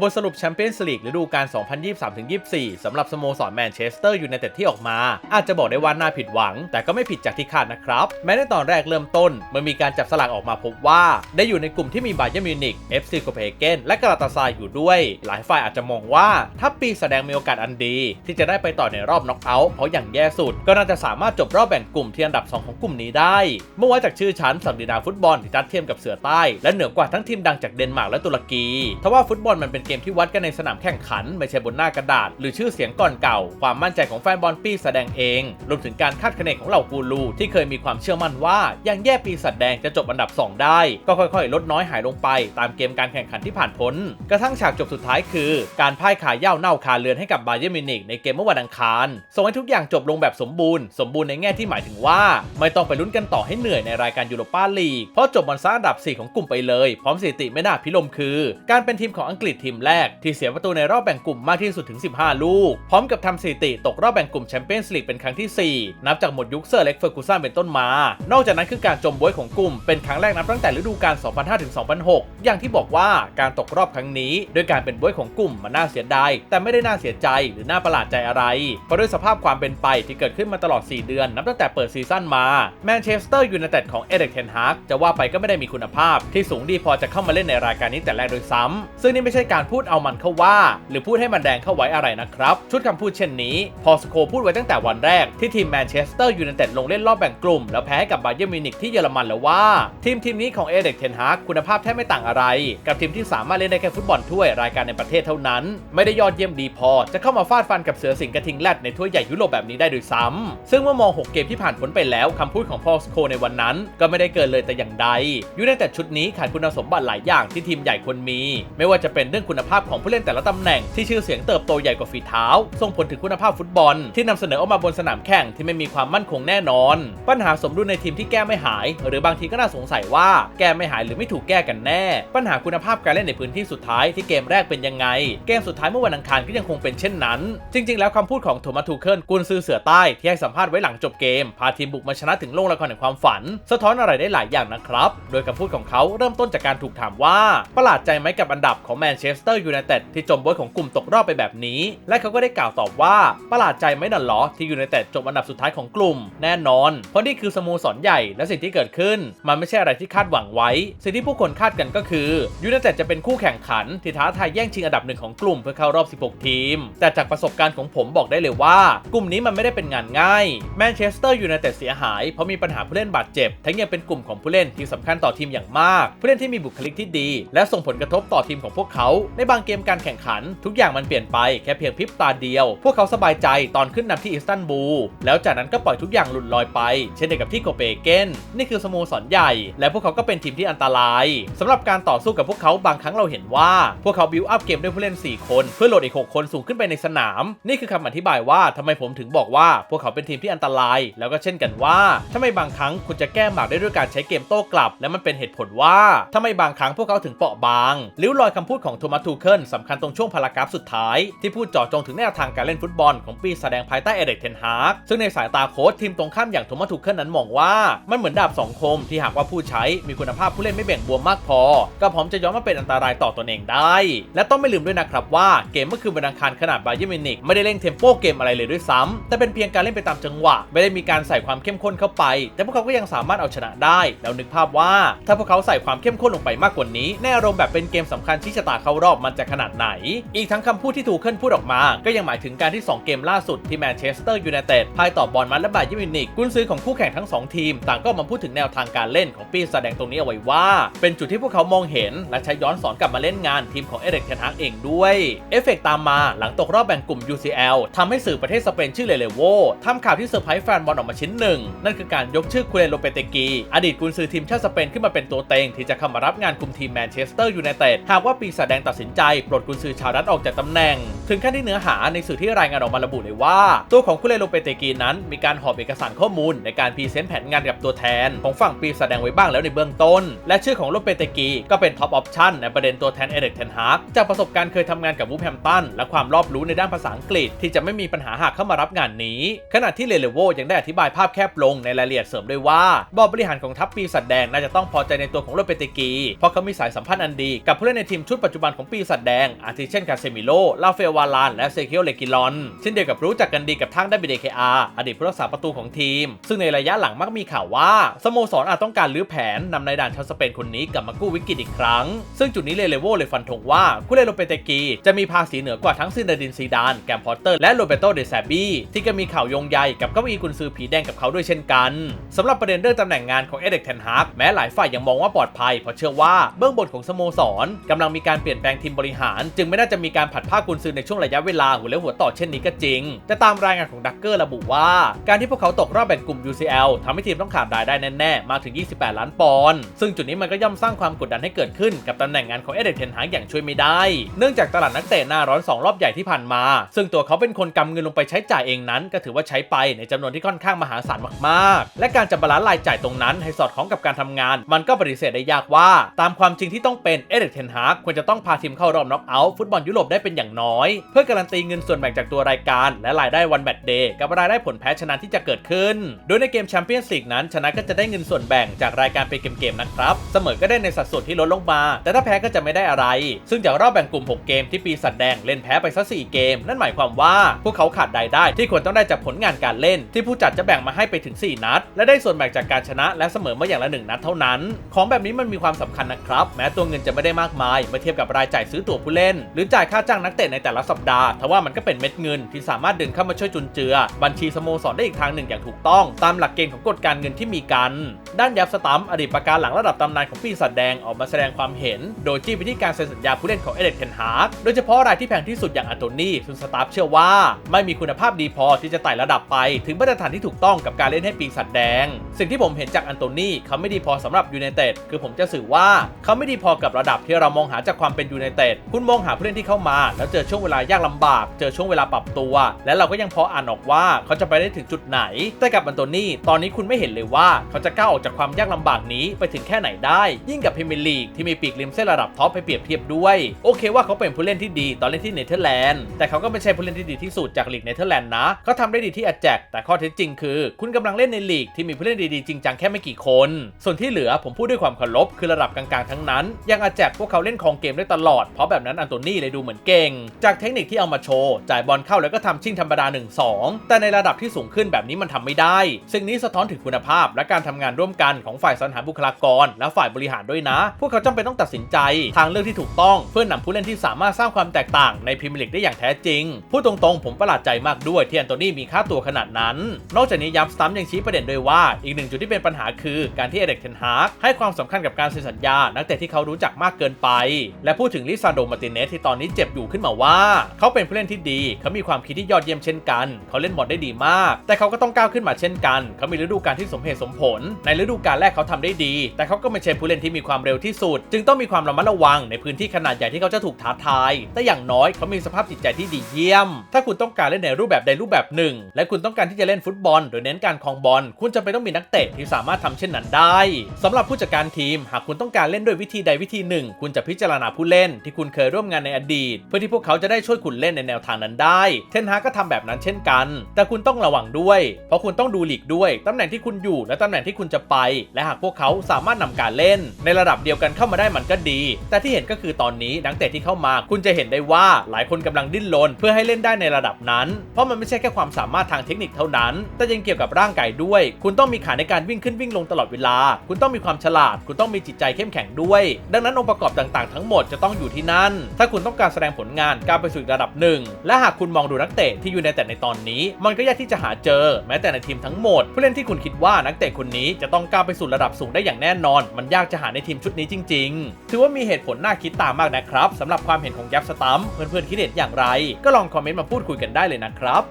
บทสรุปแชมเปี้ยนส์ลีกฤดูกาล 2023-24 สำหรับสโมสรแมนเชสเตอร์ยูไนเต็ดที่ออกมา อาจจะบอกได้ว่าน่าผิดหวัง แต่ก็ไม่ผิดจากที่คาดนะครับ แม้ในตอนแรกเริ่มต้นมื่อมีการจับสลากออกมาพบว่า ได้อยู่ในกลุ่มที่มีบาเยร์นมิวนิก FC โคเปนเฮเกนและกาลาตาซายอยู่ด้วย หลายฝ่ายอาจจะมองว่าถ้าปีแสดงมีโอกาสอันดี ที่จะได้ไปต่อในรอบน็อกเอาท์เพราะอย่างแย่สุด ก็น่าจะสามารถจบรอบแบ่งกลุ่มที่อันดับ 2 ของกลุ่มนี้ได้ เมื่อว่าจากชื่อชั้นสัมดีนาฟุตบอลที่ทัดเทียมกับเสือใต้ และเหนือกว่าทั้งทีมดังจากเดนมาร์กและตุรกีทว่าฟุตบอลมันเป็นเกมที่วัดกันในสนามแข่งขัน ไม่ใช่บนหน้ากระดาษ หรือชื่อเสียงก่อนเก่า ความมั่นใจของแฟนบอลปีแสดงเอง รวมถึงการคาดคะเนของเหล่ากูรูที่เคยมีความเชื่อมั่นว่ายังแย่ปีสัดแดงจะจบอันดับ 2 ได้ ก็ค่อยๆ ลดน้อยหายลงไป ตามเกมการแข่งขันที่ผ่านพ้น กระทั่งฉากจบสุดท้ายคือ การพ่ายขาย่าวเน่าคาเรือนให้กับบาเยอร์มิวนิกในเกมเมื่อวันอังคารส่งให้ทุกอย่างจบลงแบบสมบูรณ์สมบูรณ์ในแง่ที่หมายถึงว่า ไม่ต้องไปลุ้นกันต่อให้เหนื่อยในรายการยูโรปาลีกเพราะจบบนซ่าอันดับ 4 ของกลุ่มไปเลย พร้อมสถิติไม่น่าพิลมคือ การเป็นทีมของอังกฤษทีมแรกที่เสียประตูในรอบแบ่งกลุ่มมากที่สุดถึง 15 ลูก พร้อมกับทำสถิติตกรอบแบ่งกลุ่มแชมเปี้ยนส์ลีกเป็นครั้งที่ 4 นับจากหมดยุคเซอร์เล็กเฟอร์กูสันเป็นต้นมา นอกจากนั้นคือการจมบวยของกลุ่มเป็นครั้งแรกนับตั้งแต่ฤดูกาล 2005ถึง2006 อย่างที่บอกว่าการตกรอบครั้งนี้ด้วยการเป็นบวยของกลุ่มมันน่าเสียดายแต่ไม่ได้น่าเสียใจหรือน่าประหลาดใจอะไร เพราะด้วยสภาพความเป็นไปที่เกิดขึ้นมาตลอด 4 เดือน นับตั้งแต่เปิดซีซั่นมาแมนเชสเตอร์ยูไนเต็ดของเอเดกเทนฮากจะว่าไปก็ไม่ได้มีคุณภาพ ที่สูงดีพอจะเข้ามาเล่นในรายการนี้แต่แรกโดยซ้ำซึ่งนี่ไม่ใช่การพูดเอามันเข้าว่า หรือพูดให้มันแดงเข้าไว้อะไรนะครับ ชุดคำพูดเช่นนี้ พอสโคพูดไว้ตั้งแต่วันแรกที่ทีมแมนเชสเตอร์ยูไนเต็ดลงเล่นรอบแบ่งกลุ่ม แล้วแพ้กับบาเยอร์มิวนิกที่เยอรมันแล้วว่า ทีมทีมนี้ของเอเด็กเทนฮากคุณภาพแทบไม่ต่างอะไร กับทีมที่สามารถเล่นได้แค่ฟุตบอลถ้วยรายการในประเทศเท่านั้น ไม่ได้ยอดเยี่ยมดีพอ จะเข้ามาฟาดฟันกับเสือสิงห์กระทิงแรดในถ้วยใหญ่ยุโรปแบบนี้ได้ด้วยซ้ำซึ่งเมื่อมอง 6 เกมที่ผ่านพ้นไปแล้วคำพูดของพอสโคในวันนั้นก็ไม่ได้เกินเลยแต่อย่างใดยูไนเต็ดชุดนี้ขาดคุณสมบัติหลายอย่างที่ทีมใหญ่ควรมี ไม่ว่าจะเป็นเรื่องคุณณภาพของผู้เล่นแต่ละตำแหน่งที่ชื่อเสียงเติบโตใหญ่กว่าฝีเท้า ส่งผลถึงคุณภาพฟุตบอล ที่นำเสนอออกมาบนสนามแข่งที่ไม่มีความมั่นคงแน่นอน ปัญหาสมดุลในทีมที่แก้ไม่หาย หรือบางทีก็น่าสงสัยว่าแก้ไม่หายหรือไม่ถูกแก้กันแน่ ปัญหาคุณภาพการเล่นในพื้นที่สุดท้ายที่เกมแรกเป็นยังไง เกมสุดท้ายเมื่อวันอังคารก็ยังคงเป็นเช่นนั้น จริง ๆ แล้วคำพูดของโทมัสทูเคิลกุนซือเสือใต้ที่ให้สัมภาษณ์ไว้หลังจบเกม พาทีมบุกมาชนะถึงโลกละครแห่งความฝัน สะท้อนอะไรได้หลายอย่างนะครับ โดยคำพูดของเขาเริ่มต้นจากการถูกถามว่าประหลาดใจไหมกับอันดับของแมนเชสเตอร์ยูไนเต็ดที่จมบวยของกลุ่มตกรอบไปแบบนี้ และเขาก็ได้กล่าวตอบว่าประหลาดใจไหมนั่นหรอที่ยูไนเต็ดจบอันดับสุดท้ายของกลุ่มแน่นอน เพราะนี่คือสโมสรใหญ่และสิ่งที่เกิดขึ้น มันไม่ใช่อะไรที่คาดหวังไว้ สิ่งที่ผู้คนคาดกันก็คือยูไนเต็ดจะเป็นคู่แข่งขันที่ท้าทายแย่งชิงอันดับหนึ่งของกลุ่มเพื่อเข้ารอบ 16 ทีม แต่จากประสบการณ์ของผมบอกได้เลยว่า กลุ่มนี้มันไม่ได้เป็นงานง่ายแมนเชสเตอร์ยูไนเต็ดเสียหายเพราะมีปัญหาผู้เล่นบาดเจ็บทั้งยังเป็นกลุ่มของผู้เล่นที่สำคัญต่อทีมอย่างมาก ผู้เล่นที่มีบุคลิกที่ดี และส่งผลกระทบต่อทีมของพวกเขาในบางเกมการแข่งขัน ทุกอย่างมันเปลี่ยนไปแค่เพียงพริบตาเดียว พวกเขาสบายใจตอนขึ้นนำที่อิสตันบูลแล้วจากนั้นก็ปล่อยทุกอย่างหลุดลอยไป เช่นเดียวกับที่โคเปเฮเกนนี่คือสโมสรใหญ่ และพวกเขาก็เป็นทีมที่อันตรายสำหรับการต่อสู้กับพวกเขาบางครั้งเราเห็นว่า พวกเขาบิวอัพเกมด้วยผู้เล่น 4 คน เพื่อโหลดอีก 6 คนสูงขึ้นไปในสนาม นี่คือคำอธิบายว่าทำไมผมถึงบอกว่าพวกเขาเป็นทีมที่อันตราย แล้วก็เช่นกันว่าทำไมบางครั้งคุณจะแก้หมากได้ด้วยการใช้เกมโต้กลับ และมันเป็นเหตุผลว่าทำไมบางครั้งพวกเขาถึงเปราะบางลิ้วรอยคำพูดของโทมัสทูเคิลสำคัญตรงช่วงพารากราฟสุดท้าย ที่พูดเจาะจงถึงแนวทางการเล่นฟุตบอลของปีแสดงภายใต้เอเดกเทนฮากซึ่งในสายตาโค้ชทีมตรงข้ามอย่างโทมัสทูเคิลนั้นมองว่า มันเหมือนดาบสองคมที่หากว่าผู้ใช้มีคุณภาพผู้เล่นไม่แบ่งบวมมากพอ ก็พร้อมจะย้อนมาเป็นอันตรายต่อตนเองได้ และต้องไม่ลืมด้วยนะครับว่าเกมเมื่อคืนวันอังคารขนาดบาเยมินิกไม่ได้เล่นเทมโปเกมอะไรเลยด้วยซ้ำแต่เป็นเพียงการเล่นไปตามจังหวะ ไม่ได้มีการใส่ความเข้มข้นเข้าไป แต่พวกเขาก็ยังสามารถเอาชนะได้แล้วนึกภาพว่า ถ้าพวกเขาใส่ความเข้มข้นลงไปมากกว่านี้ในอารมณ์แบบเป็นเกมสำคัญชี้ชะตาเขารอบมันจะขนาดไหน อีกทั้งคำพูดที่ถูกขึ้นพูดออกมา ก็ยังหมายถึงการที่ 2 เกมล่าสุดที่แมนเชสเตอร์ยูไนเต็ดพ่ายต่อบอลมาและบาเยร์นมิวนิกกุนซือของคู่แข่งทั้ง 2 ทีม ต่างก็มาพูดถึงแนวทางการเล่นของปีแสดงตรงนี้เอาไว้ว่า เป็นจุดที่พวกเขามองเห็น และใช้ย้อนสอนกลับมาเล่นงานทีมของเอเดกเทนฮากเองด้วยเอฟเฟกตามมาหลังตกรอบแบ่งกลุ่ม UCL ทำให้สื่อประเทศสเปนชื่อเลเลโวทำข่าวที่เซอร์ไพรส์แฟนบอลออกมาชิ้นหนึ่งนั่นคือการยกชื่อคูเรโลเปเตกี อดีตกุนซือทีมชาติสเปนขึ้นมาเป็นตัวเต็งที่จะเข้ามารับงานคุมทีมแมนเชสเตอร์ยูไนเต็ดหากว่าปีศาจแดงตัดสินใจปลดกุนซือชาวรัฐออกจากตำแหน่ง ถึงขั้นที่เนื้อหาในสื่อที่รายงานออกมาระบุเลยว่า ตัวของคูเรโลเปเตกีนั้น มีการหอบเอกสารข้อมูล ในการพรีเซนต์แผนงานกับตัวแทน ของฝั่งปีศาจแดงไว้บ้างแล้วในเบื้องต้น และชื่อของโลเปเตกีก็เป็นท็อปออปชั่นในประเด็นตัวแทนเอเดกเทนฮากจากประสบการณ์เคยทำงานกับวูแฮมตันและความรอบรู้ในด้านภาษาอังกฤษ ที่จะไม่มีปัญหาหากเข้ามารับงานนี้ ขณะที่เลเลโวยังได้อธิบายภาพแคบลงในรายละเอียดเสริมด้วยว่าบอร์ดบริหารของทัพปีศาจแดงน่าจะต้องพอใจในตัวของโลเปเตกีเพราะเขามีสายสัมพันธ์อันดีกับผู้เล่นในทีมชุดปัจจุบันของปีศาจแดง อาทิเช่นคาเซมิโล ลาเฟวาลาน และเซคิโอเลกิลอน เช่นเดียวกับรู้จักกันดีกับทางด้านบีเดคอาอดีตผู้รักษาประตูของทีม ซึ่งในระยะหลังมักมีข่าวว่าสโมสรอาจต้องการรื้อแผนนำนายด่านชาวสเปนคนนี้กลับมากู้วิกฤตอีกครั้ง ซึ่งจุดนี้เลเลโวเลยฟันธงว่าคุเลโรเปเตกีจะมีภาษีเหนือกว่าทั้งซินเดดินซีดาน แกมพอตเตอร์และโรเบโตเดซาบีที่ก็มีข่าวโยงใยกับเก้าอี้กุนซือผีแดงกับเขาด้วยเช่นกันสำหรับประเด็นเรื่องตำแหน่งงานของเอเด็กเทนฮากแม้หลายฝ่ายยังมองว่าปลอดภัยเพราะเชื่อว่าเบื้องบนของสโมสรกำลังมีการเปลี่ยนแปลงทีมบริหาร จึงไม่น่าจะมีการผัดผ้ากุนซือในช่วงระยะเวลาหัวเลี้ยวหัวต่อเช่นนี้ก็จริง แต่ตามรายงานของดักเกอร์ระบุว่า การที่พวกเขาตกรอบแบ่งกลุ่ม UCL ทำให้ทีมต้องขาดรายได้แน่ๆ มากถึง 28 ล้านปอนด์ซึ่งจุดนี้มันก็ย่อมสร้างความกดดันให้เกิดขึ้นกับตำแหน่งงานของเอเดนเทนฮากอย่างช่วยไม่ได้ เนื่องจากตลาดนักเตะหน้าร้อน 2 รอบใหญ่ที่ผ่านมา ซึ่งตัวเขาเป็นคนกำเงินลงไปใช้จ่ายเองนั้น ก็ถือว่าใช้ไปในจำนวนที่ค่อนข้างมหาศาลมากๆ และการจะบาลานซ์รายจ่ายตรงนั้น ให้สอดคล้องกับการทำงาน มันก็ปฏิเสธได้ยากว่า ตามความจริงที่ต้องเป็นเอเดนเทนฮาควรจะต้องพาทีมเข้ารอบน็อกเอาท์ฟุตบอลยุโรปได้เป็นอย่างน้อย เพื่อการันตีเงินส่วนแบ่งจากตัวรายการ และรายได้วันแมตช์เดย์กับรายได้ผลแพ้ชนะที่จะเกิดขึ้น โดยในเกมแชมเปี้ยนส์ลีกนั้น ชนะก็จะได้เงินส่วนแบ่งจากรายการเป็นเกมๆนะครับ เสมอก็ได้ในสัดส่วนที่ลดลงมา แต่ถ้าแพ้ก็จะไม่ได้อะไร ซึ่งจากรอบแบ่งกลุ่ม 6 เกมที่ปีศาจแดงเล่นแพ้ไปซะ4เกม นั่นหมายความว่าพวกเขาขาดรายได้ที่ควรต้องได้จากผลงานการเล่น ที่ผู้จัดจะแบ่งมาให้ไปถึง 4 นัด และได้ส่วนแบ่งจากการชนะและเสมอมาอย่างละ1นัดเท่านั้น ของแบบนี้มันมีความสำคัญนะครับ แม้ตัวเงินจะไม่ได้มากมายเมื่อเทียบกับรายจ่ายายซื้อตั๋วผู้เล่น หรือจ่ายค่าจ้างนักเตะในแต่ละสัปดาห์ทว่ามันก็เป็นเม็ดเงินที่สามารถดึงเข้ามาช่วยจุนเจือ บัญชีสโมสรได้อีกทางหนึ่งอย่างถูกต้อง ตามหลักเกณฑ์ของกฎการเงินที่มีกัน ด้านยับสตัมอดีตประการหลังระดับตำนานของปีศาจแดงออกมาแสดงความเห็น โดยจี้ไปที่การเซ็นสัญญาผู้เล่นของเอเดกเทนฮาร์กโดยเฉพาะรายที่แพงที่สุดอย่างอันโตนี่ซึ่งสตาฟเชื่อว่า ไม่มีคุณภาพดีพอที่จะไต่ระดับไป ถึงมาตรฐานที่ถูกต้องกับการเล่นให้ปีศาจแดง สิ่งที่ผมเห็นจากอันโตนี่เขาไม่ดีพอสำหรับยูไนเต็ดคือผมจะสื่อว่าเขาไม่ดีพอกับระดับที่เรามองหาจากความเป็นยูไนเต็ดคุณมองหาผู้เล่นที่เข้ามา แล้วเจอช่วงเวลายากลำบาก เจอช่วงเวลาปรับตัว และเราก็ยังพออ่านออกว่าเขาจะไปได้ถึงจุดไหน แต่กับอันโตนี่ตอนนี้คุณไม่เห็นเลยว่าเขาจะก้าวออกจากความยากลำบากนี้ไปถึงแค่ไหนได้ ยิ่งกับพรีเมียร์ลีกที่มีปีกริมเส้นระดับท็อปไปเปรียบเทียบด้วย โอเคว่าเขาเป็นผู้เล่นที่ดีตอนเล่นที่เนเธอร์แลนด์แต่เขาก็ไม่ใช่ผู้เล่นที่ดีที่สุดจากลีกเนเธอร์แลนด์นะเขาทำได้ดีที่อาแจกแต่ข้อเท็จจริงคือ คุณกำลังเล่นในลีกที่มีผู้เล่นดีๆจริงจังแค่ไม่กี่คน ส่วนที่เหลือผมพูดด้วยความเคารพคือระดับกลางๆทั้งนั้นยังอาแจกพวกเขาเล่นครองเกมได้ตลอด เพราะแบบนั้นอันโตนี่เลยดูเหมือนเก่ง จากเทคนิคที่เอามาโชว์ จ่ายบอลเข้าแล้วก็ทำชิ่งธรรมดา 1-2 แต่ในระดับที่สูงขึ้นแบบนี้มันทำไม่ได้ ซึ่งนี้สะท้อนถึงคุณภาพ และการทำงานร่วมกันของฝ่ายสรรหาบุคลากร และฝ่ายบริหารด้วยนะ พวกเขาจำเป็นต้องตัดสินใจ ทางเลือกที่ถูกต้อง เพื่อนำผู้เล่นที่สามารถสร้างความแตกต่างในพรีเมียร์ลีกได้อย่างแท้จริงพูดตรงๆ ผมประหลาดใจมากด้วยที่แอนโตนี่มีค่าตัวขนาดนั้น นอกจากนี้ย้ำสตัมยังชี้ประเด็นด้วยว่า อีกหนึ่งจุดที่เป็นปัญหาคือการที่เอเด็กเทนฮากให้ความสำคัญกับการเซ็นสัญญา นักเตะที่เขารู้จักมากเกินไป และพูดถึงลิซาโดมาติเนสที่ตอนนี้เจ็บอยู่ขึ้นมาว่า เขาเป็นผู้เล่นที่ดี เขามีความคิดที่ยอดเยี่ยมเช่นกัน เขาเล่นบอลได้ดีมาก แต่เขาก็ต้องก้าวขึ้นมาเช่นกัน เขามีฤดูกาลที่สมเหตุสมผล ในฤดูกาลแรกเขาทำได้ดี แต่เขาก็ไม่ใช่ผู้เล่นที่มีความเร็วที่สุด จึงต้องมีความระมัดระวังในพื้นที่ขนาดใหญ่ที่เขาจะถูกท้าทาย แต่อย่างน้อยเขามีสภาพจิตใจที่ดีเยี่ยม ถ้าคุณต้องการเล่นในรูปแบบใดรูปแบบหนึ่ง และคุณต้องการที่จะเล่นฟุตบอล โดยเน้นการคองบอล คุณจะไปต้องมีนักเตะที่สามารถทำเช่นนั้นได้สำหรับผู้จัดการทีม หากคุณต้องการเล่นด้วยวิธีใดวิธีหนึ่ง คุณจะพิจารณาผู้เล่นที่คุณเคยร่วมงานในอดีต เพื่อที่พวกเขาจะได้ช่วยคุณเล่นในแนวทางนั้นได้ เทนฮากก็ทำแบบนั้นเช่นกัน แต่คุณต้องระวังด้วย เพราะคุณต้องดูหลีกด้วยตำแหน่งที่คุณอยู่และตำแหน่งที่คุณจะไป และหากพวกเขาสามารถนำการเล่น ในระดับเดียวกันเข้ามาได้มันก็ดี แต่ที่เห็นก็คือตอนนี้นักเตะที่เข้ามา คุณจะเห็นได้ว่าหลายคนกำลังดิ้นรนเพื่อให้เล่นได้ในระดับนั้น เพราะมันไม่ใช่แค่ความสามารถทางเทคนิคเท่านั้น แต่ยังเกี่ยวกับร่างกายด้วย คุณต้องมีขาในการวิ่งขึ้นวิ่งลงตลอดเวลา คุณต้องมีความฉลาด คุณต้องมีจิตใจเข้มแข็งด้วย ดังนั้นองค์ประกอบต่างๆทั้งหมดจะต้องอยู่ที่นั่น ถ้าคุณต้องการแสดงผลงานการไปสู่ระดับหนึ่ง และหากคุณมองดูนักเตะที่อยู่ในแต่ในตอนนี้ มันก็ยากที่จะหาเจอ แม้แต่ในทีมทั้งหมด ผู้เล่นที่คุณคิดว่านักเตะคนนี้จะต้องก้าวไปสู่ระดับสูงได้อย่างแน่นอน มันยากจะหาในทีมชุดนี้จริง ๆ ถือว่ามีเหตุผลน่าคิดตามมากนะครับสำหรับความเห็นของยับสตัมเพื่อนๆคิดเห็นอย่างไร ก็ลองคอมเมนต์มาพูดคุยกันได้เลยนะครับ